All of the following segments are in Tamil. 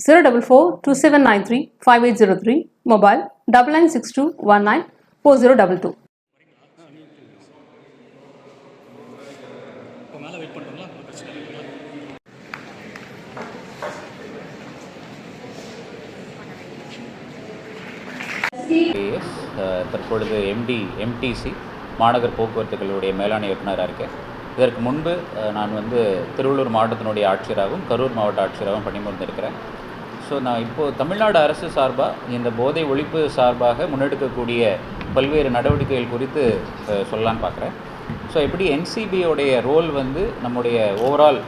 zero double four two seven nine three five eight zero three mobile double nine six two one nine four zero double two தற்பொழுது எம்டி எம்டிசி மாநகர் போக்குவரத்துகளுடைய மேலாண் இயக்குநராக இருக்கேன். இதற்கு முன்பு நான் வந்து திருவள்ளூர் மாவட்டத்தினுடைய ஆட்சியராகவும் கரூர் மாவட்ட ஆட்சியராகவும் பணிபுரிந்திருக்கிறேன். ஸோ நான் இப்போது தமிழ்நாடு அரசு சார்பாக இந்த போதை ஒழிப்பு சார்பாக முன்னெடுக்கக்கூடிய பல்வேறு நடவடிக்கைகள் குறித்து சொல்லலான்னு பார்க்குறேன் ஸோ எப்படி என்சிபியோடைய ரோல் வந்து நம்முடைய ஓவரால்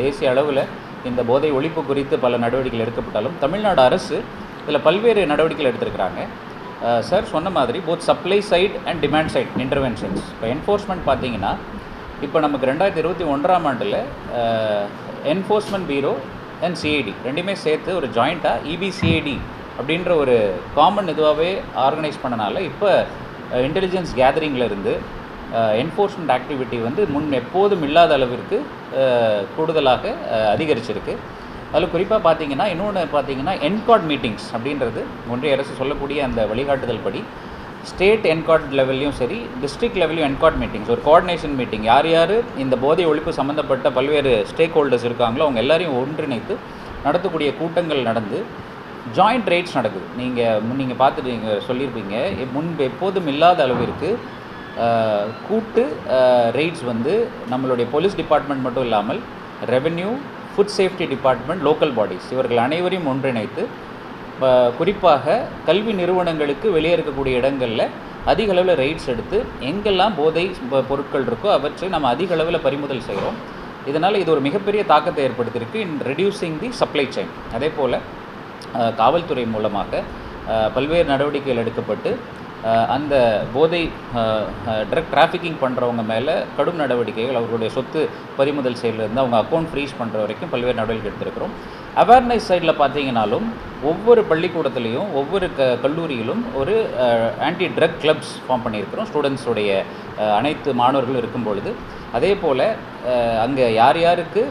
தேசிய அளவில் இந்த போதை ஒழிப்பு குறித்து பல நடவடிக்கைகள் எடுக்கப்பட்டாலும் தமிழ்நாடு அரசு இதில் பல்வேறு நடவடிக்கைகள் எடுத்திருக்கிறாங்க. சார் சொன்ன மாதிரி both supply side and demand side interventions இப்போ என்ஃபோர்ஸ்மெண்ட் பார்த்தீங்கன்னா இப்போ நமக்கு ரெண்டாயிரத்தி இருபத்தி ஒன்றாம் ஆண்டில் என்ஃபோர்ஸ்மெண்ட் பீரோ தென் சிஐடி ரெண்டுமே சேர்த்து ஒரு ஜாயிண்ட்டாக இபிசிஐடி அப்படின்ற ஒரு காமன் இதுவாகவே ஆர்கனைஸ் பண்ணனால இப்போ இன்டெலிஜென்ஸ் கேதரிங்கில் இருந்து என்ஃபோர்ஸ்மெண்ட் ஆக்டிவிட்டி வந்து முன் எப்போதும் இல்லாத அளவிற்கு கூடுதலாக அதிகரிச்சிருக்கு. அதில் குறிப்பாக பார்த்தீங்கன்னா இன்னொன்று பார்த்தீங்கன்னா என்கார்ட் மீட்டிங்ஸ் அப்படின்றது ஒன்றிய அரசு சொல்லக்கூடிய அந்த வழிகாட்டுதல் படி ஸ்டேட் என்கார்ட் லெவல்லையும் சரி டிஸ்ட்ரிக்ட் லெவல்லையும் என்கார்ட் மீட்டிங்ஸ் ஒரு கோஆர்டினேஷன் மீட்டிங் யார் யார் இந்த போதை ஒழிப்பு சம்மந்தப்பட்ட பல்வேறு ஸ்டேக் ஹோல்டர்ஸ் இருக்காங்களோ அவங்க எல்லாரையும் ஒன்றிணைத்து நடத்தக்கூடிய கூட்டங்கள் நடந்து ஜாயிண்ட் ரைட்ஸ் நடக்குது. நீங்கள் நீங்கள் பார்த்துட்டு நீங்கள் சொல்லியிருப்பீங்க எ- முன்பு எப்போதும் இல்லாத அளவிற்கு கூட்டு ரைட்ஸ் வந்து நம்மளுடைய போலீஸ் டிபார்ட்மெண்ட் மட்டும் இல்லாமல் revenue food safety department local bodies இவர்கள் அனைவரையும் ஒன்றிணைத்து குறிப்பாக கல்வி நிறுவனங்களுக்கு வெளியே இருக்கக்கூடிய இடங்களில் அதிக அளவில் ரைட்ஸ் எடுத்து எங்கெல்லாம் போதை பொருட்கள் இருக்கோ அவற்றை நம்ம அதிக அளவில் பறிமுதல் செய்கிறோம் இதனால் இது ஒரு மிகப்பெரிய தாக்கத்தை ஏற்படுத்தியிருக்கு in reducing the supply chain அதே போல் காவல்துறை மூலமாக பல்வேறு நடவடிக்கைகள் எடுக்கப்பட்டு அந்த போதை ட்ரக் டிராஃபிக்கிங் பண்ணுறவங்க மேலே கடும் நடவடிக்கைகள் அவர்களுடைய சொத்து பறிமுதல் செயலிருந்து அவங்க அக்கௌண்ட் ஃப்ரீஸ் பண்ணுற வரைக்கும் பல்வேறு நடவடிக்கை எடுத்திருக்கிறோம். அவேர்னஸ் சைடில் பார்த்தீங்கனாலும் ஒவ்வொரு பள்ளிக்கூடத்துலேயும் ஒவ்வொரு க கல்லூரியிலும் ஒரு ஆன்டி ட்ரக் கிளப்ஸ் ஃபார்ம் பண்ணியிருக்கிறோம். ஸ்டூடெண்ட்ஸுடைய அனைத்து மாணவர்களும் இருக்கும் பொழுது. அதே போல் அங்கே யார் யாருக்கு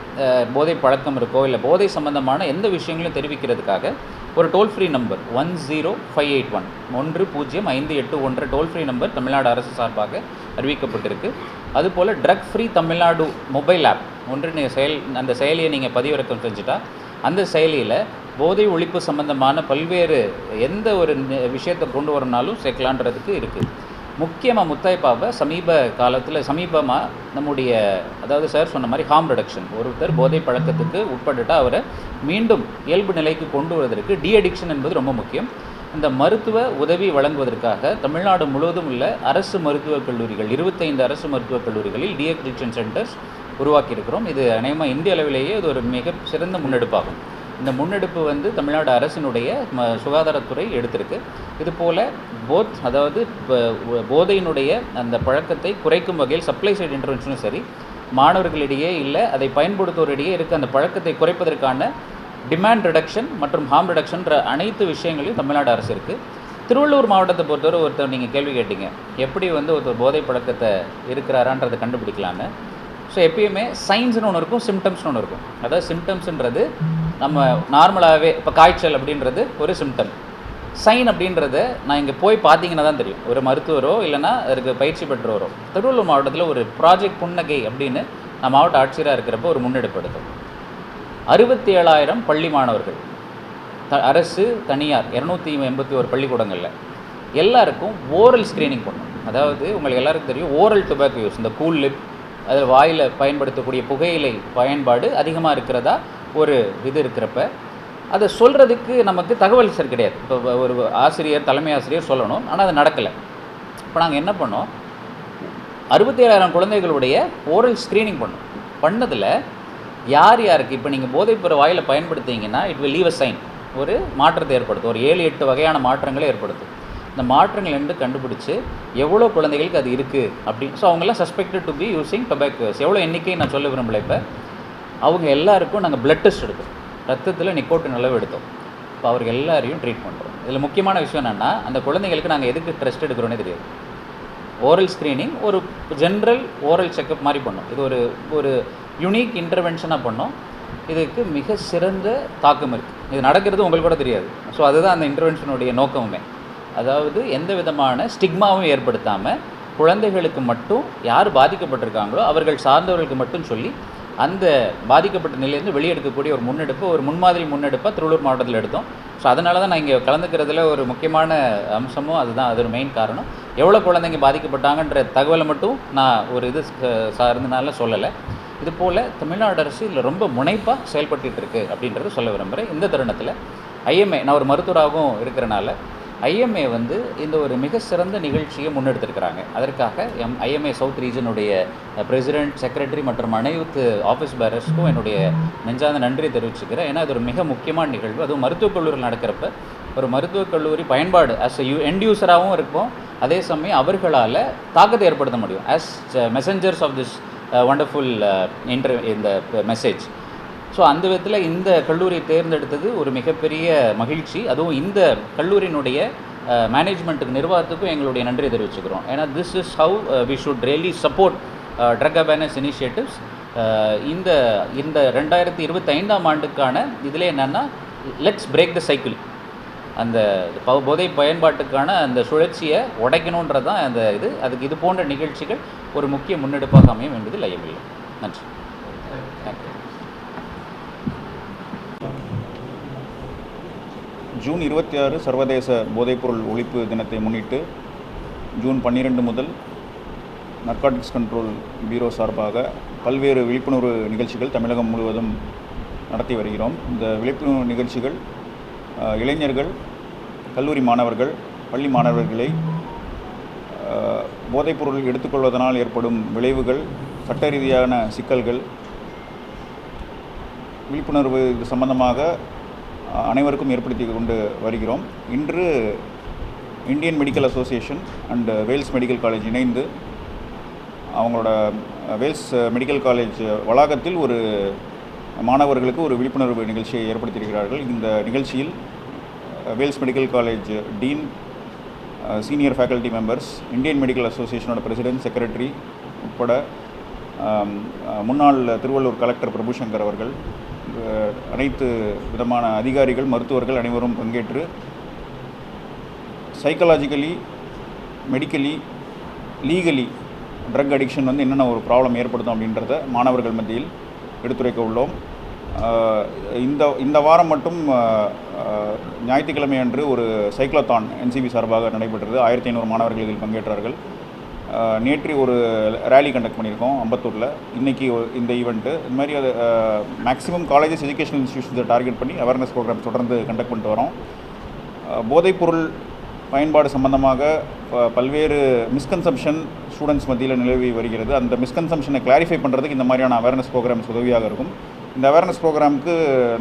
போதை பழக்கம் இருக்கோ இல்லை போதை சம்பந்தமான எந்த விஷயங்களையும் தெரிவிக்கிறதுக்காக ஒரு toll free number one zero five eight one ஒன்று பூஜ்ஜியம் ஐந்து எட்டு ஒன்று டோல் ஃப்ரீ நம்பர் தமிழ்நாடு அரசு சார்பாக அறிவிக்கப்பட்டிருக்கு. அதுபோல் drug free Tamil Nadu mobile app ஒன்று நீங்கள் செயல் அந்த செயலியை நீங்கள் பதிவிறக்கம் செஞ்சுட்டா அந்த செயலியில் போதை ஒழிப்பு சம்பந்தமான பல்வேறு எந்த ஒரு விஷயத்தை கொண்டு வரனாலும் சேர்க்கலான்றதுக்கு இருக்குது முக்கியமாக முத்தாய்ப்பாவை சமீப காலத்தில் சமீபமாக நம்முடைய அதாவது சார் சொன்ன மாதிரி ஹார்ம் ரிடக்ஷன் ஒருத்தர் போதை பழக்கத்துக்கு உட்பட்டுட்டு அவரை மீண்டும் இயல்பு நிலைக்கு கொண்டு வருவதற்கு டி அடிக்ஷன் என்பது ரொம்ப முக்கியம். இந்த மருத்துவ உதவி வழங்குவதற்காக தமிழ்நாடு முழுவதும் உள்ள அரசு மருத்துவக் கல்லூரிகள் இருபத்தைந்து அரசு மருத்துவக் கல்லூரிகளில் டி அடிக்ஷன் சென்டர்ஸ் உருவாக்கியிருக்கிறோம். இது அநேகமாக இந்திய அளவிலேயே இது ஒரு மிக சிறந்த முன்னெடுப்பாகும். இந்த முன்னெடுப்பு வந்து தமிழ்நாடு அரசினுடைய சுகாதாரத்துறை எடுத்திருக்கு. இது போல் போத் அதாவது போதையினுடைய அந்த பழக்கத்தை குறைக்கும் வகையில் சப்ளை சைடு இன்டர்வென்ஷனும் சரி மாணவர்களிடையே இல்லை அதை பயன்படுத்துவோரிடையே இருக்க அந்த பழக்கத்தை குறைப்பதற்கான டிமாண்ட் ரிடக்ஷன் மற்றும் ஹார்ம் ரிடக்ஷன்ற அனைத்து விஷயங்களையும் தமிழ்நாடு அரசு இருக்குது திருவள்ளூர் மாவட்டத்தை பொறுத்தவரை ஒருத்தர் நீங்கள் கேள்வி கேட்டீங்க. எப்படி வந்து ஒருத்தர் போதை பழக்கத்தை இருக்கிறாரான்றதை கண்டுபிடிக்கலான்னு. ஸோ எப்பயுமே சைன்ஸ்னு ஒன்று இருக்கும் சிம்டம்ஸ்னு ஒன்று இருக்கும். அதாவது சிம்டம்ஸ்ன்றது நம்ம நார்மலாகவே இப்போ காய்ச்சல் அப்படின்றது ஒரு சிம்டம் சைன் அப்படின்றத நான் இங்கே போய் பார்த்தீங்கன்னா தான் தெரியும். ஒரு மருத்துவரோ இல்லைன்னா அதுக்கு பயிற்சி பெற்றவரோ திருவள்ளூர் மாவட்டத்தில் ஒரு ப்ராஜெக்ட் புன்னகை அப்படின்னு நான் மாவட்ட ஆட்சியராக இருக்கிறப்போ ஒரு முன்னெடுப்பு எடுத்தோம் அறுபத்தி ஏழாயிரம் பள்ளி மாணவர்கள். த அரசு தனியார் இரநூத்தி எண்பத்தி ஒரு பள்ளிக்கூடங்களில். எல்லாருக்கும் ஓரல் ஸ்க்ரீனிங் பண்ணும் அதாவது உங்களுக்கு எல்லாருக்கும் தெரியும் ஓரல் டொபாக்கோ யூஸ் இந்த கூல் லிப் அதில் வாயில் பயன்படுத்தக்கூடிய புகையிலை பயன்பாடு அதிகமாக இருக்கிறதா? ஒரு இது இருக்கிறப்ப. அதை சொல்கிறதுக்கு நமக்கு தகவல் சார் கிடையாது. இப்போ ஒரு ஆசிரியர் தலைமை ஆசிரியர் சொல்லணும். ஆனால் அது நடக்கலை. இப்போ நாங்கள் என்ன பண்ணோம்? அறுபத்தி ஏழாயிரம் குழந்தைகளுடைய ஓரல் ஸ்க்ரீனிங் பண்ணோம். பண்ணதில் யார் யாருக்கு இப்போ நீங்கள் போதைப்பொருள் வாயில் பயன்படுத்திங்கன்னா it will leave a sign ஒரு மாற்றத்தை ஏற்படுத்தும். ஒரு ஏழு எட்டு வகையான மாற்றங்களை ஏற்படுத்தும். இந்த மாற்றங்கள் என்று கண்டுபிடிச்சு எவ்வளோ குழந்தைகளுக்கு அது இருக்குது அப்படின்னு ஸோ அவங்கெல்லாம் suspected to be using tobaccos எவ்வளோ எண்ணிக்கை நான் சொல்ல விரும்பல இப்போ. அவங்க எல்லாருக்கும் நாங்கள் பிளட் டெஸ்ட் எடுத்தோம். ரத்தத்தில் நிக்கோட்டின் அளவு எடுத்தோம். இப்போ அவர்கள் எல்லாரையும் ட்ரீட் பண்ணுறோம் இதில் முக்கியமான விஷயம் என்னென்னா அந்த குழந்தைங்களுக்கு நாங்கள் எதுக்கு டெஸ்ட் எடுக்கிறோன்னே தெரியாது. ஓரல் ஸ்க்ரீனிங் ஒரு ஜென்ரல் ஓரல் செக்கப் மாதிரி பண்ணோம். இது ஒரு ஒரு யுனிக் இன்டர்வென்ஷனாக பண்ணோம். இதுக்கு மிக சிறந்த தாக்கம் இருக்குது இது நடக்கிறது உங்களுக்கு கூட தெரியாது. ஸோ அதுதான் அந்த இன்டர்வென்ஷனுடைய நோக்கமுமே. அதாவது எந்த விதமான ஸ்டிக்மாவும் ஏற்படுத்தாமல் குழந்தைகளுக்கு மட்டும் யார் பாதிக்கப்பட்டிருக்காங்களோ அவர்கள் சார்ந்தவர்களுக்கு மட்டும் சொல்லி அந்த பாதிக்கப்பட்ட நிலையிலேருந்து வெளியெடுக்கக்கூடிய ஒரு முன்னெடுப்பு ஒரு முன்மாதிரி முன்னெடுப்பாக திருவள்ளூர் மாவட்டத்தில் எடுத்தோம். ஸோ அதனால தான் நான் இங்கே கலந்துக்கிறதுல ஒரு முக்கியமான அம்சமும் அதுதான் அது ஒரு மெயின் காரணம். எவ்வளோ குழந்தைங்க பாதிக்கப்பட்டாங்கன்ற தகவலை மட்டும் நான் ஒரு இது சார்ந்தனால சொல்லலை. இது போல் தமிழ்நாடு அரசு இதில் ரொம்ப முனைப்பாக செயல்பட்டு இருக்கு அப்படின்றத சொல்ல விரும்புகிறேன் இந்த தருணத்தில் ஐஎம்ஏ நான் ஒரு மருத்துவராகவும் இருக்கிறனால ஐஎம்ஏ வந்து இந்த ஒரு மிக சிறந்த நிகழ்ச்சியை முன்னெடுத்திருக்கிறாங்க. அதற்காக எம் ஐஎம்ஏ சவுத் ரீஜனுடைய பிரசிடென்ட் செக்ரட்டரி மற்றும் அனைத்து ஆஃபீஸ் பேரர்ஸ்க்கும் என்னுடைய நெஞ்சார்ந்த நன்றி தெரிவிச்சுக்கிறேன். ஏன்னா இது ஒரு மிக முக்கியமான நிகழ்வு. அதுவும் மருத்துவக் கல்லூரியில் நடக்கிறப்ப ஒரு மருத்துவக் கல்லூரி பயன்பாடு ஆஸ் அ யூ எண்ட் யூஸராகவும் இருக்கும். அதே சமயம் அவர்களால் தாக்கத்தை ஏற்படுத்த முடியும். As messengers of this wonderful inter இந்த மெசேஜ் ஸோ அந்த விதத்தில் இந்த கல்லூரியை தேர்ந்தெடுத்தது ஒரு மிகப்பெரிய மகிழ்ச்சி. அதுவும் இந்த கல்லூரியினுடைய மேனேஜ்மெண்ட்டுக்கு நிர்வாகத்துக்கும் எங்களுடைய நன்றி தெரிவிச்சுக்கிறோம். ஏன்னா this is how we should really support drug awareness initiatives இந்த இந்த ரெண்டாயிரத்தி இருபத்தைந்தாம் ஆண்டுக்கான இதில் என்னென்னா லெட்ஸ் பிரேக் த சைக்கிள் அந்த போதை பயன்பாட்டுக்கான அந்த சுழற்சியை உடைக்கணுன்றது தான் அந்த இது. அதுக்கு இது போன்ற நிகழ்ச்சிகள் ஒரு முக்கிய முன்னெடுப்பாக அமையும் என்பதில் ஐயமில்லை. நன்றி. தேங்க்யூ ஜூன் இருபத்தி ஆறு சர்வதேச போதைப்பொருள் ஒழிப்பு தினத்தை முன்னிட்டு ஜூன் பன்னிரெண்டு முதல் நர்காட்டிக்ஸ் கண்ட்ரோல் பீரோ சார்பாக பல்வேறு விழிப்புணர்வு நிகழ்ச்சிகள் தமிழகம் முழுவதும் நடத்தி வருகிறோம். இந்த விழிப்புணர்வு நிகழ்ச்சிகள் இளைஞர்கள் கல்லூரி மாணவர்கள் பள்ளி மாணவர்களை போதைப்பொருள் எடுத்துக்கொள்வதனால் ஏற்படும் விளைவுகள் சட்ட ரீதியான சிக்கல்கள் விழிப்புணர்வு இது சம்பந்தமாக அனைவருக்கும் ஏற்படுத்தி கொண்டு வருகிறோம். இன்று Indian Medical Association and Vels Medical College இணைந்து அவங்களோட வேல்ஸ் மெடிக்கல் காலேஜ் வளாகத்தில் ஒரு மாணவர்களுக்கு ஒரு விழிப்புணர்வு நிகழ்ச்சியை ஏற்படுத்தியிருக்கிறார்கள். இந்த நிகழ்ச்சியில் Vels Medical College dean senior faculty members Indian Medical அசோசியேஷனோட president secretary உட்பட முன்னாள் திருவள்ளூர் கலெக்டர் பிரபுசங்கர் அவர்கள் அனைத்து விதமான அதிகாரிகள் மருத்துவர்கள் அனைவரும் பங்கேற்று psychologically medically legally drug addiction வந்து என்னென்ன ஒரு ப்ராப்ளம் ஏற்படுத்தும் அப்படின்றத மாணவர்கள் மத்தியில் எடுத்துரைக்க உள்ளோம். இந்த இந்த வாரம் மட்டும் ஞாயிற்றுக்கிழமை அன்று ஒரு சைக்ளோத்தான் என்சிபி சார்பாக நடைபெற்றது. ஆயிரத்தி ஐநூறு மாணவர்கள் இதில் பங்கேற்றார்கள். நேற்று ஒரு ரேலி கண்டக்ட் பண்ணியிருக்கோம் அம்பத்தூரில். இன்றைக்கி இந்த ஈவெண்ட்டு இந்த மாதிரி அது மேக்ஸிமம் காலேஜஸ் எஜுகேஷனல் இன்ஸ்டியூஷன்ஸை டார்கெட் பண்ணி அவேர்னஸ் ப்ரோக்ராம் தொடர்ந்து கண்டக்ட் பண்ணிட்டு வரோம். போதைப்பொருள் பயன்பாடு சம்பந்தமாக பல்வேறு மிஸ்கன்சம்ஷன் ஸ்டூடெண்ட்ஸ் மத்தியில் நிலவி வருகிறது. அந்த மிஸ்கன்சம்ஷனை கிளாரிஃபை பண்ணுறதுக்கு இந்த மாதிரியான அவேர்னஸ் ப்ரோக்ராம்ஸ் உதவியாக இருக்கும். இந்த அவேர்னஸ் ப்ரோக்ராமுக்கு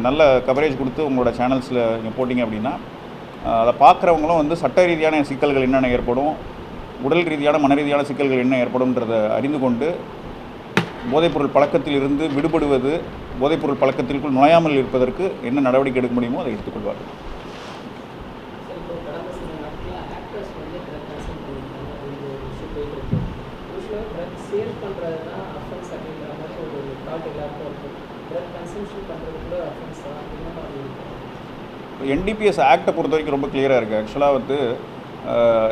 நல்ல கவரேஜ் கொடுத்து உங்களோட சேனல்ஸில் நீங்கள் போட்டிங்க அப்படின்னா அதை பார்க்குறவங்களும் வந்து சட்ட ரீதியான சிக்கல்கள் என்னென்ன ஏற்படும் உடல் ரீதியான மன ரீதியான சிக்கல்கள் என்ன ஏற்படும்ன்றதை அறிந்து கொண்டு போதைப்பொருள் பழக்கத்தில் இருந்து விடுபடுவது போதைப்பொருள் பழக்கத்திற்குள் நுழையாமல் இருப்பதற்கு என்ன நடவடிக்கை எடுக்க முடியுமோ அதை எடுத்துக்கொள்வார்கள் இருக்கும் என்டிபிஎஸ் ஆக்டை பொறுத்த வரைக்கும் ரொம்ப கிளியராக இருக்குது ஆக்சுவலாக வந்து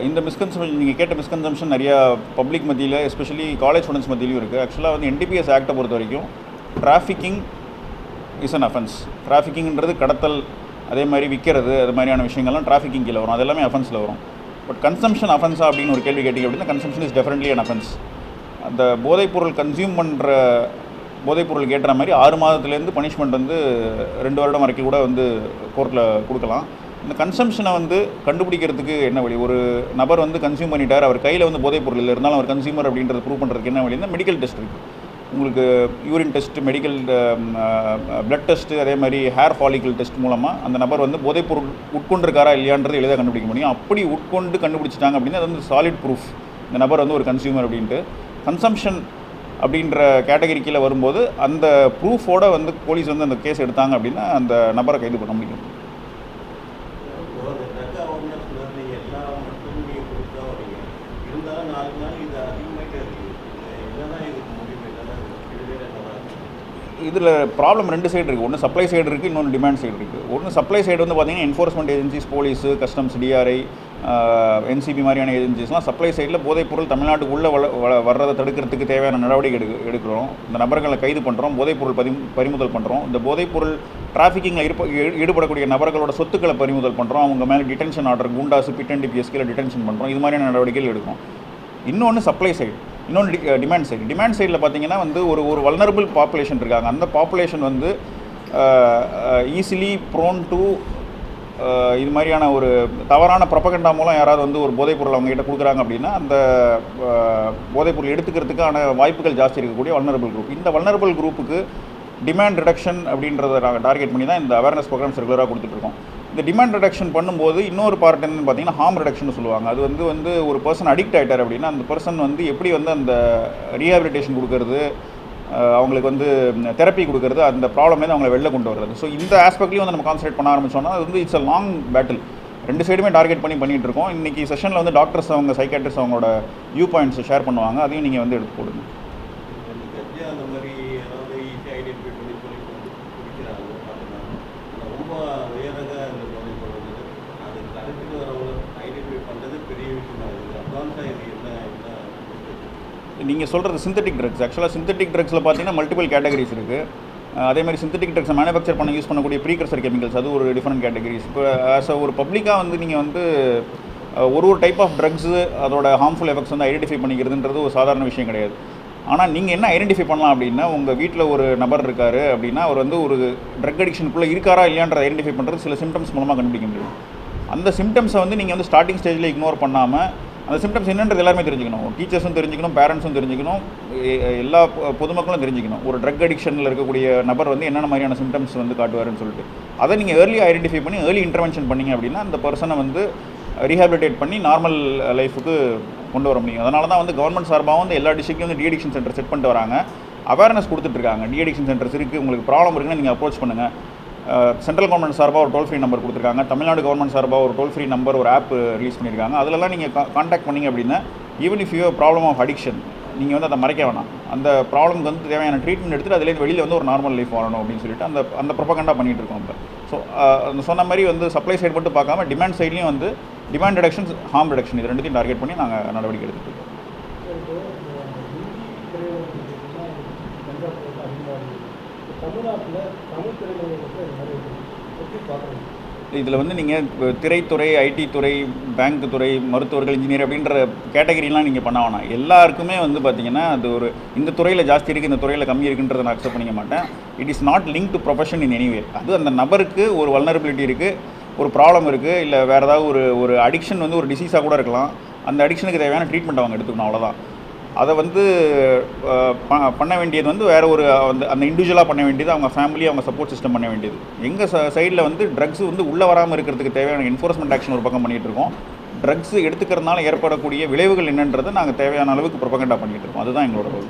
இந்த மிஸ்கன்சம்ஷன் நீங்கள் கேட்ட மிஸ்கன்சம்ஷன் நிறையா பப்ளிக் மத்தியில் எஸ்பெஷலி காலேஜ் ஸ்டூடெண்ட்ஸ் மத்தியிலையும் இருக்குது ஆக்சுவலாக வந்து என்டிபிஎஸ் ஆக்டை பொறுத்த வரைக்கும் டிராஃபிக்கிங் இஸ் அன் அஃபென்ஸ் டிராஃபிக்கிங்கிறது கடத்தல் அதே மாதிரி விற்கிறது அது மாதிரியான விஷயங்கள்லாம் டிராஃபிக்கிங் கீழே வரும். அது எல்லாமே அஃபென்ஸில் வரும். பட் கன்சம்ஷன் அஃபென்ஸா அப்படின்னு ஒரு கேள்வி கேட்டிங்க அப்படின்னா consumption is definitely an offence அந்த போதைப்பொருள் கன்சியூம் பண்ணுற போதைப்பொருள் ஏற்ற மாதிரி ஆறு மாதத்துலேருந்து பனிஷ்மெண்ட் வந்து ரெண்டு வருடம் வரைக்கும் கூட வந்து கோர்ட்டில் கொடுக்கலாம். இந்த கன்சம்ஷனை வந்து கண்டுபிடிக்கிறதுக்கு என்ன வழி? ஒரு நபர் வந்து கன்சியூம் பண்ணிட்டார் அவர் கையில் வந்து போதைப்பொருள் இல்லை இருந்தாலும் அவர் கன்சியூமர் அப்படின்றத ப்ரூவ் பண்ணுறதுக்கு என்ன வழின்னா மெடிக்கல் டெஸ்ட் இருக்குது உங்களுக்கு urine test medical blood test அதே மாதிரி ஹேர் ஃபாலிக்கல் டெஸ்ட் மூலமாக அந்த நபர் வந்து போதைப்பொருள் உட்கொண்டிருக்காரா இல்லையான்றது எளிதாக கண்டுபிடிக்க முடியும். அப்படி உட்கொண்டு கண்டுபிடிச்சிட்டாங்க அப்படின்னா அது வந்து சாலிட் ப்ரூஃப் இந்த நபர் வந்து ஒரு கன்சியூமர் அப்படின்ட்டு. கன்சம்ஷன் அப்படின்ற கேட்டகரி கீழே வரும்போது அந்த ப்ரூஃபோட வந்து போலீஸ் வந்து அந்த கேஸ் எடுத்தாங்க அப்படின்னா அந்த நபரை கைது பண்ண முடியும் இப்போ அந்த ட்ரக் அவேர்னஸ்ல நீங்கள் எல்லா மக்களும் நீங்கள் கொடுத்து தான் வரீங்க இருந்தாலும் நாலு நாள் இது அதிகமாகிட்டே இருக்குது என்னதான் இதுக்கு முடிவு இதில் ப்ராப்ளம் ரெண்டு சைடு இருக்குது ஒன்று சப்ளை சைடு இருக்குது இன்னொன்று டிமாண்ட் சைடு இருக்குது ஒன்று சப்ளை சைடு வந்து பார்த்தீங்கன்னா enforcement agencies police customs DRI NCB மாதிரியான ஏஜென்சிஸ்லாம் சப்ளை சைடில் போதைப்பொருள் தமிழ்நாட்டுக்குள்ளே வள வர்றதை தடுக்கிறதுக்கு தேவையான நடவடிக்கை எடுக்க எடுக்கிறோம். இந்த நபர்களை கைது பண்ணுறோம் போதைப்பொருள் பதி பறிமுதல் பண்ணுறோம் இந்த போதைப்பொருள் டிராஃபிக்கிங்கில் இருப்ப ஈடுபடக்கூடிய நபர்களோட சொத்துக்களை பறிமுதல் பண்ணுறோம் அவங்க மேலே detention order goondas PIT and டிபிஎஸ்கில் detention பண்ணுறோம் இது மாதிரியான நடவடிக்கைகள் எடுக்கிறோம். இன்னொன்று சப்ளை சைடு இன்னொன்று டிமாண்ட் சைடு டிமாண்ட் சைடில் பார்த்தீங்கன்னா வந்து ஒரு ஒரு வல்னரபிள் பாப்புலேஷன் இருக்காங்க. அந்த பாப்புலேஷன் வந்து ஈஸிலி ப்ரோன் டு இது மாதிரியான ஒரு தவறான ப்ரொபகண்டா மூலம் யாராவது வந்து ஒரு போதைப்பொருள் அவங்ககிட்ட கொடுக்குறாங்க அப்படின்னா அந்த போதைப்பொருள் எடுத்துக்கிறதுக்கான வாய்ப்புகள் ஜாஸ்தி இருக்கக்கூடிய வல்னரபிள் குரூப் இந்த வல்னரபிள் குரூப்புக்கு டிமாண்ட் ரிடக்ஷன் அப்படின்றத நாங்கள் டார்கெட் பண்ணி தான் இந்த அவேர்னஸ் ப்ரோக்ராம்ஸ் ரெகுலராக கொடுத்துட்ருக்கோம் இந்த டிமாண்ட் ரிடக்ஷன் பண்ணும்போது இன்னொரு பார்ட் என்னன்னு பார்த்தீங்கன்னா ஹார்ம் ரிடக்ஷன் சொல்லுவாங்க. அது வந்து வந்து ஒரு பர்சன் அடிக்ட் ஆகிட்டார் அப்படின்னா அந்த பர்சன் வந்து எப்படி வந்து அந்த ரீஹாபிலிட்டேஷன் கொடுக்கறது அவங்களுக்கு வந்து தெரப்பி கொடுக்கறது அந்த ப்ராப்ளம்லேருந்து அவங்களை வெளில கொண்டு வர்றது. ஸோ இந்த ஆஸ்பெக்ட்லையும் வந்து நம்ம கான்சன்ட்ரேட் பண்ண ஆரம்பிச்சோம்னா அது வந்து இட்ஸ் அ லாங் பேட்டில் ரெண்டு சைடுமே டார்கெட் பண்ணி பண்ணிகிட்டு இருக்கோம். இன்றைக்கி செஷனில் வந்து டாக்டர்ஸ் அவங்க சைக்காட்ரிஸ்ட் அவங்களோட வியூ பாயிண்ட்ஸ் ஷேர் பண்ணுவாங்க. அதையும் நீங்கள் வந்து எடுத்து போடுங்க இந்த கஞ்சா அந்த மாதிரி ஏதாவது ஈஸியாக ஐடென்டிஃபை பண்ணி சொல்லி குடிக்கிறாங்க பார்த்துக்கலாம் ஆனால் ரொம்ப உயரங்க இந்த போதை போடுறது அது கருத்துக்கு வரவங்க ஐடென்டிஃபை பண்ணுறது பெரிய விஷயமா இருக்குது அட்வான்ஸாக இது என்ன என்ன நீங்கள் சொல்கிறது சிந்தட்டிக் ட்ரக்ஸ் ஆக்சுவலாக சிந்தட்டிக் ட்ரக்ஸில் பார்த்தீங்கன்னா மல்டிபிள் கேட்டகரிஸ் இருக்குது அதே மாதிரி சிந்தட்டிக் ட்ரக்ஸை மேனுஃபேக்சர் பண்ண யூஸ் பண்ணக்கூடிய ப்ரீக்ரஸர் கெமிக்கல்ஸ் அது ஒரு டிஃப்ரெண்ட் கேட்டகரிஸ் இப்போ ஆஸ் ஒரு பப்ளிக்காக வந்து நீங்கள் வந்து ஒரு ஒரு டைப் ஆஃப் ட்ரக்ஸு அதோட ஹார்ம்ஃபுல் எஃபெக்ட்ஸ் வந்து ஐடென்டிஃபை பண்ணிக்கிறதுன்றது ஒரு சாதாரண விஷயம் கிடையாது. ஆனால் நீங்கள் என்ன ஐடென்டிஃபை பண்ணலாம் அப்படின்னா உங்கள் வீட்டில் ஒரு நபர் இருக்கார் அப்படின்னா அவர் வந்து ஒரு ட்ரக் அடிக்ஷனுக்குள்ளே இருக்காரா இல்லையான்றதை ஐடென்டிஃபை பண்ணுறது சில சிம்டம்ஸ் மூலமாக கண்டுபிடிக்க முடியும். அந்த சிம்டம்ஸை வந்து நீங்கள் வந்து ஸ்டார்டிங் ஸ்டேஜில் இக்னோர் பண்ணாமல் அந்த சிம்டம்ஸ் என்னன்றது எல்லாருமே தெரிஞ்சுக்கணும். டீச்சர்ஸும் தெரிஞ்சுக்கணும் பேரண்ட்ஸும் தெரிஞ்சுக்கணும் எல்லா பொதுமக்களும் தெரிஞ்சுக்கணும். ஒரு ட்ரக் அடிக்ஷனில் இருக்கக்கூடிய நபர் வந்து என்னென்ன மாதிரியான சிம்டம்ஸ் வந்து காட்டுவாருன்னு சொல்லிட்டு. அதை நீங்கள் ஏர்லி ஐடென்டிஃபை பண்ணி ஏர்லி இன்டர்வென்ஷன் பண்ணீங்க அப்படின்னா அந்த பர்சனை வந்து ரீஹாபிலிட்டேட் பண்ணி நார்மல் லைஃபுக்கு கொண்டு வர முடியும். அதனால தான் வந்து கவர்மெண்ட் சார்பாக வந்து எல்லா டிஸ்ட்ரிக்ட்லையும் வந்து டிஎடிக்ஷன் சென்டர் செட் பண்ணிட்டு வராங்க. அவேர்னஸ் கொடுத்துட்ருக்காங்க டிஎடிக்ஷன் சென்டர்ஸ் இருக்குது உங்களுக்கு ப்ராப்ளம் இருக்குன்னு நீங்கள் அப்ரோச் பண்ணுங்கள் சென்ட்ரல் கவர்மெண்ட் சார்பாக ஒரு டோல் ஃப்ரீ நம்பர் கொடுத்துருக்காங்க தமிழ்நாடு கவர்மெண்ட் சார்பாக ஒரு டோல் ஃப்ரீ நம்பர் ஒரு ஆப் ரிலீஸ் பண்ணியிருக்காங்க அதிலலாம் நீங்கள் காண்டாக்ட் பண்ணீங்க அப்படின்னா even if you problem of addiction நீங்கள் வந்து அதை மறைக்க வேணாம் அந்த ப்ராப்ளம்க்கு வந்து தேவையான ட்ரீட்மெண்ட் எடுத்துட்டு அதுலேருந்து வெளியில் வந்து ஒரு நார்மல் லைஃப் வாழணும் அப்படின்னு சொல்லிட்டு அந்த அந்த ப்ரொபகண்டா பண்ணிகிட்டு இருக்கோம் இப்போ ஸோ அந்த சொன்ன மாதிரி வந்து சப்ளை சைடு மட்டும் பார்க்காம டிமாண்ட் சைட்லேயும் வந்து டிமாண்ட் ரிடக்ஷன் ஹார்ம் ரிடக்ஷன் இது ரெண்டுத்தையும் டார்கெட் பண்ணி நாங்கள் நடவடிக்கை எடுத்துருக்கோம் இருக்கோம் தமிழ்நாட்டில் தமிழ் திரையுலகத்தை இதில் வந்து நீங்கள் திரைத்துறை ஐடி துறை பேங்க் துறை மருத்துவர்கள் இன்ஜினியர் அப்படின்ற கேட்டகரிலாம் நீங்கள் பண்ண வேணாம். எல்லாருக்குமே வந்து பார்த்தீங்கன்னா அது ஒரு இந்த துறையில் ஜாஸ்தி இருக்குது இந்த துறையில் கம்மி இருக்குன்றதை நான் அக்செப்ட் பண்ணிக்க மாட்டேன். It is not link to profession in any way அது அந்த நபருக்கு ஒரு வல்னரபிலிட்டி இருக்குது ஒரு ப்ராப்ளம் இருக்குது இல்லை வேறு ஏதாவது ஒரு ஒரு அடிக்ஷன் வந்து ஒரு டிசீஸாக கூட இருக்கலாம். அந்த அடிக்ஷனுக்கு தேவையான ட்ரீட்மெண்ட் அவங்க எடுத்துக்கணும் அவ்வளோதான் அதை வந்து ப- பண்ண வேண்டியது வந்து வேறு ஒரு அந்த அந்த இண்டிவிஜுவலாக பண்ண வேண்டியது அவங்க ஃபேமிலி அவங்க சப்போர்ட் சிஸ்டம் பண்ண வேண்டியது. எங்கள் ச சைடில் வந்து ட்ரக்ஸ் வந்து உள்ளே வராமல் இருக்கிறதுக்கு தேவையான என்ஃபோர்ஸ்மெண்ட் ஆக்ஷன் ஒரு பக்கம் பண்ணிகிட்டு இருக்கோம். ட்ரக்ஸ் எடுத்துக்கிறதுனால ஏற்படக்கூடிய விளைவுகள் என்னன்றதை நாங்கள் தேவையான அளவுக்கு ப்ரொபகண்டா பண்ணிட்டு இருக்கோம். அதுதான் எங்களோட ரோல்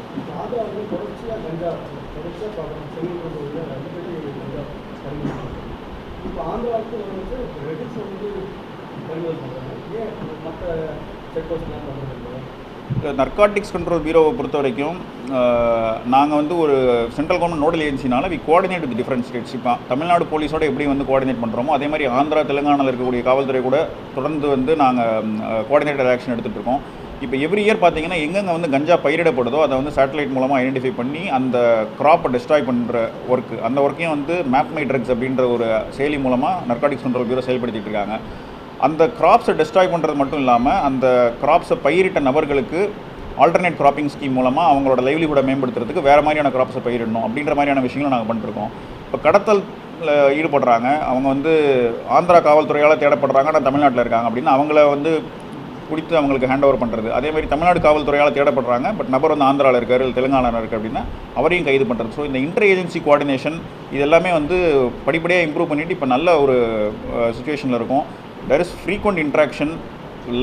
ஆந்திராவுக்கு வந்து ரெடிஸ் வந்து பறிமுதல் பண்ணுறாங்க. ஏன் மற்ற செக் போஸ்ட்லாம் பண்ணுறது நர்காட்டிக்ஸ் கண்ட்ரோல் பீரோவை பொறுத்த வரைக்கும் நாங்கள் வந்து ஒரு central government nodal ஏஜென்சினால we coordinate with different states இப்போ தமிழ்நாடு போலீஸோட எப்படி வந்து கோஆர்டினேட் பண்ணுறோமோ அதே மாதிரி ஆந்திரா தெலுங்கானாவில் இருக்கக்கூடிய காவல்துறை கூட தொடர்ந்து வந்து நாங்கள் கோஆர்டினேட்டர் ஆக்ஷன் எடுத்துகிட்டு இருக்கோம். இப்போ எவ்ரி இயர் பார்த்தீங்கன்னா எங்கெங்கே வந்து கஞ்சா பயிரிடப்படுதோ அதை வந்து சேட்டலைட் மூலமாக ஐடென்டிஃபை பண்ணி அந்த க்ராப்பை டெஸ்ட்ராய் பண்ணுற ஒர்க்கு அந்த ஒர்க்கையும் வந்து மேப் மை ட்ரக்ஸ் அப்படின்ற ஒரு செயலி மூலமாக நர்காட்டிக்ஸ் கண்ட்ரோல் பியூரோ செயல்படுத்திட்டு இருக்காங்க. அந்த கிராப்ஸை டெஸ்ட்ராய் பண்ணுறது மட்டும் இல்லாமல் அந்த கிராப்ஸை பயிரிட்ட நபர்களுக்கு ஆல்டர்னேட் கிராப்பிங் ஸ்கீம் மூலமாக அவங்களோட லைவ்லிஹுட்டை மேம்படுத்துறதுக்கு வேறு மாதிரியான கிராப்ஸை பயிரிடணும் அப்படின்ற மாதிரியான விஷயங்களும் நாங்கள் பண்ணிருக்கோம் இப்போ கடத்தல் ஈடுபடுறாங்க. அவங்க வந்து ஆந்திரா காவல்துறையால் தேடப்படுறாங்க ஆனால் தமிழ்நாட்டில் இருக்காங்க அப்படின்னு அவங்கள வந்து பிடித்து அவங்களுக்கு ஹேண்ட் ஓவர் பண்ணுறது அதே மாதிரி தமிழ்நாடு காவல்துறையால் தேடப்படுறாங்க பட் நபர் வந்து ஆந்திராவில் இருக்கார் இல்லை தெலுங்கானாவில் இருக்குது அப்படின்னா அவரையும் கைது பண்ணுறது ஸோ இந்த இன்டர் ஏஜென்சி கோஆர்டினேஷன் இது எல்லாமே வந்து படிப்படியாக இம்ப்ரூவ் பண்ணிவிட்டு இப்போ நல்ல ஒரு சுச்சுவேஷனில் இருக்கும். தெர் இஸ் ஃப்ரீக்வெண்ட் இன்ட்ராக்ஷன்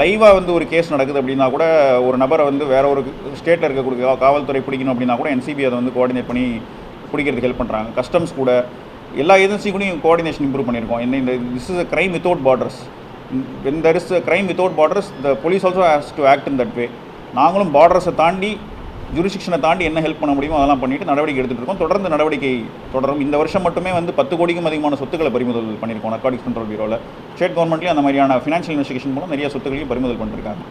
லைவாக வந்து ஒரு கேஸ் நடக்குது அப்படின்னா கூட ஒரு நபரை வந்து வேற ஒரு ஸ்டேட்டில் இருக்கக்கூடிய காவல்துறை பிடிக்கணும் அப்படின்னா கூட என்சிபி அதை வந்து கோஆர்டினேட் பண்ணி பிடிக்கிறதுக்கு ஹெல்ப் பண்ணுறாங்க கஸ்டம்ஸ் கூட எல்லா ஏஜென்சி கோஆர்டினேஷன் இம்ப்ரூவ் பண்ணியிருக்கோம். என்ன இந்த this is a crime without borders when there is a crime without borders the police also has to act in that way. நாங்களும் பார்டர்ஸை தாண்டி ஜுரிசிக்ஷனை தாண்டி என்ன ஹெல்ப் பண்ண முடியுமோ அதெல்லாம் பண்ணிட்டு நடவடிக்கை எடுத்துகிட்டு இருக்கோம். தொடர்ந்து நடவடிக்கை தொடரும். இந்த வருஷம் மட்டுமே வந்து பத்து கோடிக்கும் அதிகமான சொத்துக்களை பறிமுதல் பண்ணியிருக்கோம். நர்காட்டிக்ஸ் கண்ட்ரோல் பீரோவில் ஸ்டேட் கவர்மெண்ட்லேயும் அந்த மாதிரியான ஃபினான்ஷியல் இன்வெஸ்டிகேஷன் மூலம் நிறைய சொத்துக்களையும் பறிமுதல் பண்ணிருக்காங்க.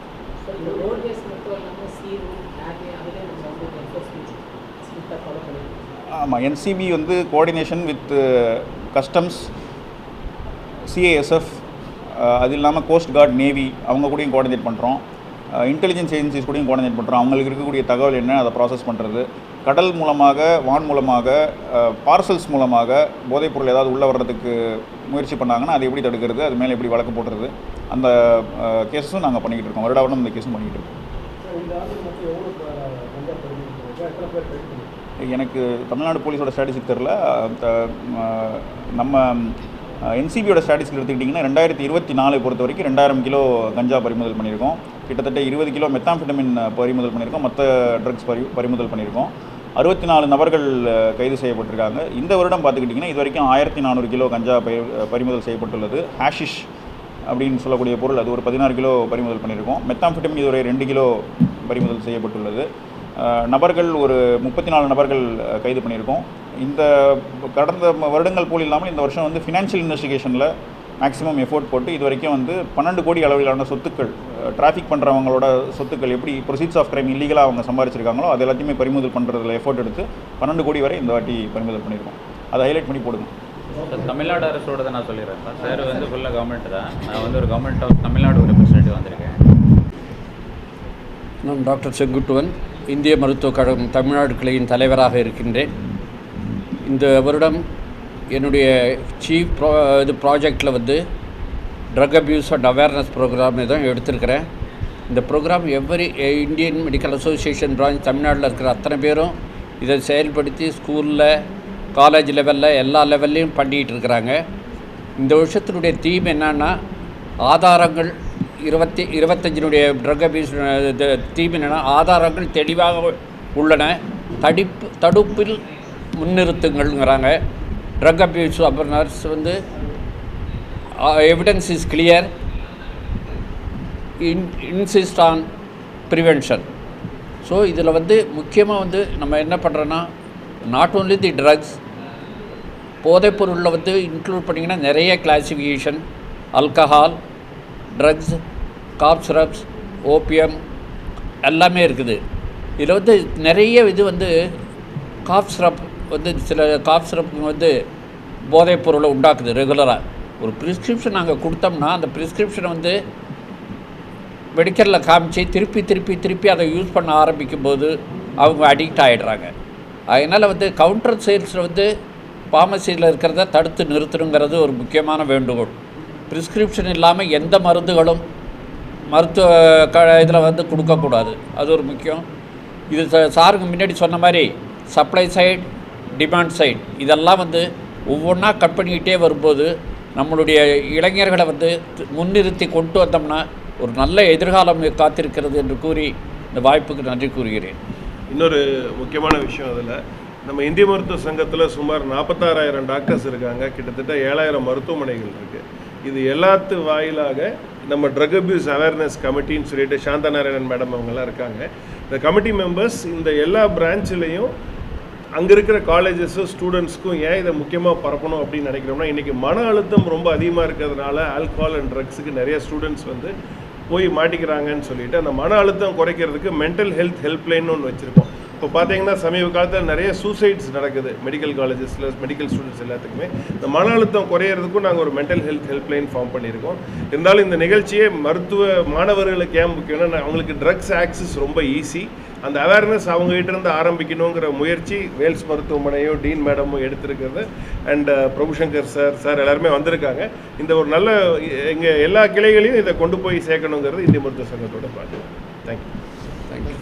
ஆமாம் என்சிபி வந்து கோஆர்டினேஷன் வித் கஸ்டம்ஸ் சிஏஎஸ்எஃப் அது இல்லாமல் கோஸ்ட் கார்டு நேவி அவங்க கூடயும் கோஆர்டினேட் பண்ணுறோம் இன்டெலிஜென்ஸ் ஏஜென்சிஸ் கூடயும் கோஆர்டினேட் பண்ணுறோம் அவங்களுக்கு இருக்கக்கூடிய தகவல் என்ன அதை ப்ராசஸ் பண்ணுறது கடல் மூலமாக வான் மூலமாக பார்சல்ஸ் மூலமாக போதைப்பொருள் ஏதாவது உள்ளே வர்றதுக்கு முயற்சி பண்ணாங்கன்னா அதை எப்படி தடுக்கிறது அது மேலே எப்படி வழக்கு போடுறது அந்த கேஸும் நாங்கள் பண்ணிக்கிட்டு இருக்கோம். வருடாவடம் வருடம் இந்த கேஸும் பண்ணிக்கிட்டு இருக்கோம். எனக்கு தமிழ்நாடு போலீஸோட ஸ்டாட்டிஸ்டிக் தெரில. நம்ம என்சிபியோட ஸ்டாட்டிஸ்டிக் எடுத்துக்கிட்டிங்கன்னா ரெண்டாயிரத்தி இருபத்தி நாலு பொறுத்த வரைக்கும் ரெண்டாயிரம் கிலோ கஞ்சா பறிமுதல் பண்ணியிருக்கோம். கிட்டத்தட்ட இருபது கிலோ மெத்தாம்ஃபெட்டமின் பறிமுதல் பண்ணியிருக்கோம். மற்ற ட்ரக்ஸ் பறி பறிமுதல் பண்ணியிருக்கோம். அறுபத்தி நாலு நபர்கள் கைது செய்யப்பட்டிருக்காங்க. இந்த வருடம் பார்த்துக்கிட்டிங்கன்னா இது வரைக்கும் ஆயிரத்தி நானூறு கிலோ கஞ்சா பறி பறிமுதல் செய்யப்பட்டுள்ளது. ஹேஷிஷ் அப்படின்னு சொல்லக்கூடிய பொருள் அது ஒரு பதினாறு கிலோ பறிமுதல் பண்ணியிருக்கோம். மெத்தாம்ஃபெட்டமின் இதுவரை ரெண்டு கிலோ பறிமுதல் செய்யப்பட்டுள்ளது. நபர்கள் ஒரு முப்பத்தி நாலு நபர்கள் கைது பண்ணியிருக்கோம். இந்த கடந்த வருடங்கள் போல் இல்லாமல் இந்த வருஷம் வந்து ஃபினான்ஷியல் இன்வெஸ்டிகேஷனில் மேக்ஸிமம் எஃபோர்ட் போட்டு இது வரைக்கும் வந்து பன்னெண்டு கோடி அளவிலான சொத்துக்கள் டிராஃபிக் பண்ணுறவங்களோட சொத்துக்கள் எப்படி ப்ரொசீட்ஸ் ஆஃப் கிரைம் இல்லீகலாக அவங்க சம்பாரிச்சிருக்காங்களோ அது எல்லாத்தையுமே பறிமுதல் பண்ணுறதுல எஃபோர்ட் எடுத்து பன்னெண்டு கோடி வரை இந்த வாட்டி பறிமுதல் பண்ணியிருக்கோம் அதை ஹைலைட் பண்ணி போடுங்க. சார் தமிழ்நாடு அரசோட நான் சொல்லிடுறேன். சார் சார் வந்து ஃபுல்லாக கவர்மெண்ட் தான். நான் வந்து ஒரு கவர்மெண்ட் ஆஃப் தமிழ்நாடு ரெப்ரஸன்டேட்டிவ் வந்திருக்கேன். நான் டாக்டர் செங்குட்டுவன் இந்திய மருத்துவக் கழகம் தமிழ்நாடு கிளையின் தலைவராக இருக்கின்றேன். இந்த வருடம் என்னுடைய சீஃப் ப்ரா இது ப்ராஜெக்டில் வந்து drug abuse and awareness program தான் எடுத்திருக்கிறேன். இந்த program every Indian Medical Association branch தமிழ்நாட்டில் இருக்கிற அத்தனை பேரும் இதை செயல்படுத்தி ஸ்கூலில் காலேஜ் லெவலில் எல்லா லெவல்லையும் பண்ணிகிட்டு இருக்கிறாங்க. இந்த வருஷத்தினுடைய தீம் என்னன்னா ஆதாரங்கள் இருபத்தி இருபத்தஞ்சினுடைய ட்ரக் அபியூஸ் தீம் என்னென்னா ஆதாரங்கள் தெளிவாக உள்ளன. தடிப்பு தடுப்பில் முன்னிறுத்துங்கள்ங்கிறாங்க. ட்ரக் அபியூஸ் நர்ஸ் வந்து evidence is clear in insist on prevention so இதில் வந்து முக்கியமாக வந்து நம்ம என்ன பண்ணுறோன்னா நாட் ஓன்லி தி ட்ரக்ஸ் போதைப்பொருளில் வந்து இன்க்ளூட் பண்ணிங்கன்னா நிறைய classification alcohol drugs cough syrups opium எல்லாமே இருக்குது. இதில் வந்து நிறைய இது வந்து காப் சிரப் வந்து சில காப் சிரப்புங்க வந்து போதைப் பொருளை உண்டாக்குது ரெகுலராக ஒரு ப்ரிஸ்கிரிப்ஷன் நாங்கள் கொடுத்தோம்னா அந்த ப்ரிஸ்கிரிப்ஷனை வந்து மெடிக்கலில் காமிச்சு திருப்பி திருப்பி திருப்பி அதை யூஸ் பண்ண ஆரம்பிக்கும் போது அவங்க அடிக்ட் ஆகிடுறாங்க அதனால் வந்து கவுண்டர் சேல்ஸில் வந்து ஃபார்மசியில் இருக்கிறத தடுத்து நிறுத்தணுங்கிறது ஒரு முக்கியமான வேண்டுகோள். ப்ரிஸ்கிரிப்ஷன் இல்லாமல் எந்த மருந்துகளும் மருத்துவ க இதில் வந்து கொடுக்கக்கூடாது. அது ஒரு முக்கியம். இது சாருக்கு முன்னாடி சொன்ன மாதிரி சப்ளை சைடு டிமாண்ட் சைட் இதெல்லாம் வந்து ஒவ்வொன்றா கட் பண்ணிக்கிட்டே வரும்போது நம்மளுடைய இளைஞர்களை வந்து முன்னிறுத்தி கொண்டு வந்தோம்னா ஒரு நல்ல எதிர்காலம் காத்திருக்கிறது என்று கூறி இந்த வாய்ப்புக்கு நன்றி கூறுகிறேன். இன்னொரு முக்கியமான விஷயம் அதில். நம்ம இந்திய மருத்துவ சங்கத்தில் சுமார் நாற்பத்தாறாயிரம் டாக்டர்ஸ் இருக்காங்க. கிட்டத்தட்ட ஏழாயிரம் மருத்துவமனைகள் இருக்குது இது எல்லாத்து வாயிலாக நம்ம ட்ரக் அபியூஸ் அவேர்னஸ் கமிட்டின்னு சொல்லிட்டு சாந்தா நாராயணன் மேடம் அவங்கெல்லாம் இருக்காங்க. இந்த கமிட்டி மெம்பர்ஸ் இந்த எல்லா பிரான்ச்சிலையும் அங்கே இருக்கிற காலேஜஸும் ஸ்டூடெண்ட்ஸ்க்கும் ஏன் இதை முக்கியமாக பரப்பணும் அப்படின்னு நினைக்கிறோம்னா இன்றைக்கி மன அழுத்தம் ரொம்ப அதிகமாக இருக்கிறதுனால ஆல்கஹால் அண்ட் ட்ரக்ஸுக்கு நிறைய ஸ்டூடெண்ட்ஸ் வந்து போய் மாட்டிக்கிறாங்கன்னு சொல்லிட்டு அந்த மன அழுத்தம் குறைக்கிறதுக்கு மென்டல் ஹெல்த் ஹெல்ப்லைன்னு ஒன்று வச்சுருக்கோம். இப்போ பார்த்தீங்கன்னா சமீப காலத்தில் நிறைய சூசைட்ஸ் நடக்குது. மெடிக்கல் காலேஜஸில் மெடிக்கல் ஸ்டூடெண்ட்ஸ் எல்லாத்துக்குமே. இந்த மன அழுத்தம் குறையிறதுக்கும் நாங்கள் ஒரு மென்டல் ஹெல்த் ஹெல்ப்லைன் ஃபார்ம் பண்ணியிருக்கோம். இருந்தாலும் இந்த நிகழ்ச்சியே மருத்துவ மாணவர்களுக்கு ஏன் முக்கியம்னா அவங்களுக்கு ட்ரக்ஸ் ஆக்சஸ் ரொம்ப ஈஸி அந்த அவேர்னஸ் அவங்ககிட்ட இருந்து ஆரம்பிக்கணுங்கிற முயற்சி வேல்ஸ் மருத்துவமனையும் டீன் மேடமும் எடுத்திருக்கிறது. And uh, Prabhushankar sir sir எல்லாருமே வந்திருக்காங்க. இந்த ஒரு நல்ல எங்கள் எல்லா கிளைகளையும் இதை கொண்டு போய் சேர்க்கணுங்கிறது இந்திய மருத்துவ சங்கத்தோட பாட்டு thank you thank you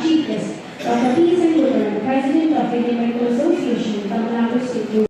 Chief Dr. P. Senduran, President of the Medical Association, Tamil Nadu